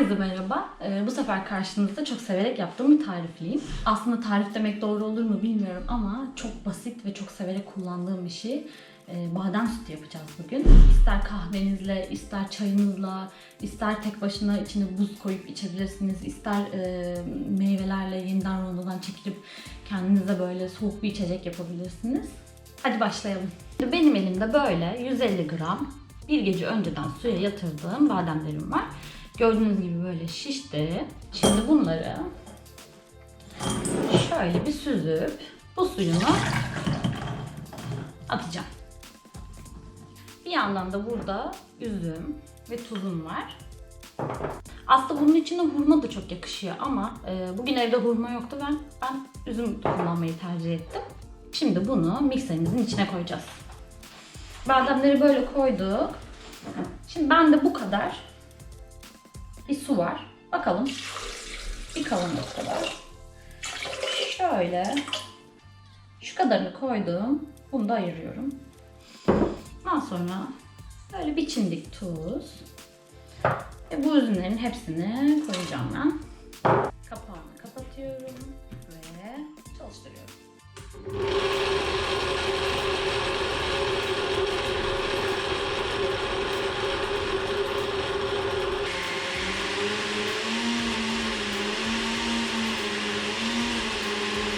Herkese merhaba. Ee, bu sefer karşınızda çok severek yaptığım bir tarifliyim. Aslında tarif demek doğru olur mu bilmiyorum ama çok basit ve çok severek kullandığım bir şey. Ee, badem sütü yapacağız bugün. İster kahvenizle, ister çayınızla, ister tek başına içine buz koyup içebilirsiniz. İster e, meyvelerle yeniden rondodan çekilip kendinize böyle soğuk bir içecek yapabilirsiniz. Hadi başlayalım. Benim elimde böyle 150 gram bir gece önceden suya yatırdığım bademlerim var. Gördüğünüz gibi böyle şişti. Şimdi bunları şöyle bir süzüp bu suyunu atacağım. Bir yandan da burada üzüm ve tuzum var. Aslında bunun içine hurma da çok yakışıyor ama e, bugün evde hurma yoktu. Ben ben üzüm kullanmayı tercih ettim. Şimdi bunu mikserimizin içine koyacağız. Bademleri böyle koyduk. Şimdi bende bu kadar bir su var. Bakalım. Bir kavanoz kadar. Şöyle şu kadarını koydum. Bunu da ayırıyorum. Ondan sonra böyle bir çimdik tuz. Ve bu üzümlerin hepsini koyacağım ben.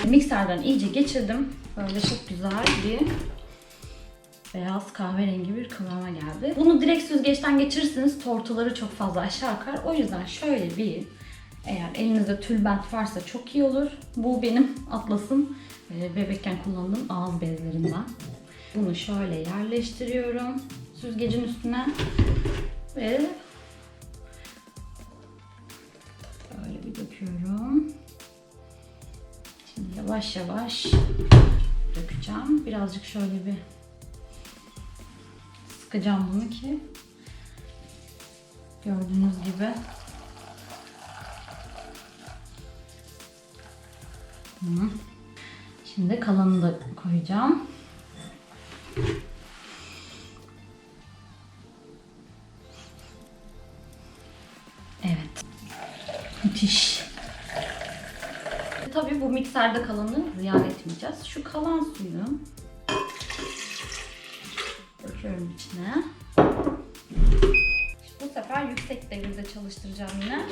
Mikserden iyice geçirdim. Böyle çok güzel bir beyaz kahverengi bir kıvama geldi. Bunu direkt süzgeçten geçirirseniz tortuları çok fazla aşağı akar. O yüzden şöyle bir eğer elinizde tülbent varsa çok iyi olur. Bu benim Atlas'ın e, bebekken kullandığım ağız bezlerinden. Bunu şöyle yerleştiriyorum süzgecin üstüne ve böyle bir döküyorum. Yavaş yavaş dökeceğim. Birazcık şöyle bir sıkacağım bunu ki gördüğünüz gibi. Şimdi kalanını da koyacağım. Evet. Müthiş. Tabii bu mikserde kalanı ziyan etmeyeceğiz. Şu kalan suyu döküyorum içine. Bu sefer yüksek devirde çalıştıracağım yine.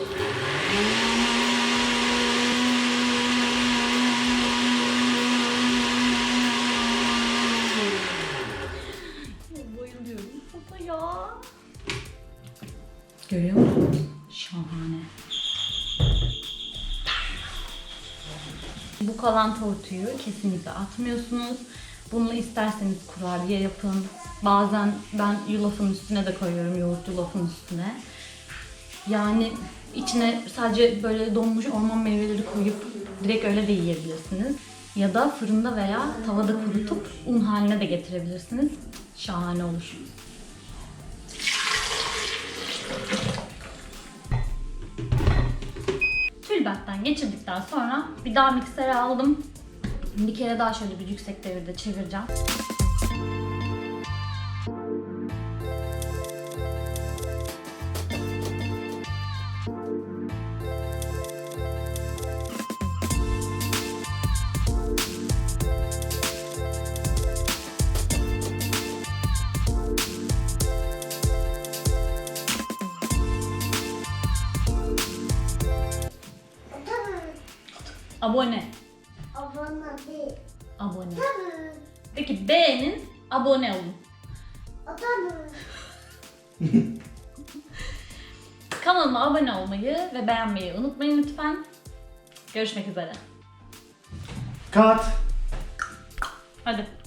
Bayılıyorum baba ya. Görüyor musunuz? Bu kalan tortuyu kesinlikle atmıyorsunuz. Bunu isterseniz kurabiye yapın. Bazen ben yulafın üstüne de koyuyorum, yoğurt yulafın üstüne. Yani içine sadece böyle donmuş orman meyveleri koyup direkt öyle de yiyebilirsiniz. Ya da fırında veya tavada kurutup un haline de getirebilirsiniz. Şahane olur. Tülbentten geçirdikten sonra bir daha miksere aldım. Bir kere daha şöyle bir yüksek devirde çevireceğim. Abone. Abone değil. Abone. Tabii. Peki beğenin, abone olun. Tabii. Kanalıma abone olmayı ve beğenmeyi unutmayın lütfen. Görüşmek üzere. Kat. Hadi.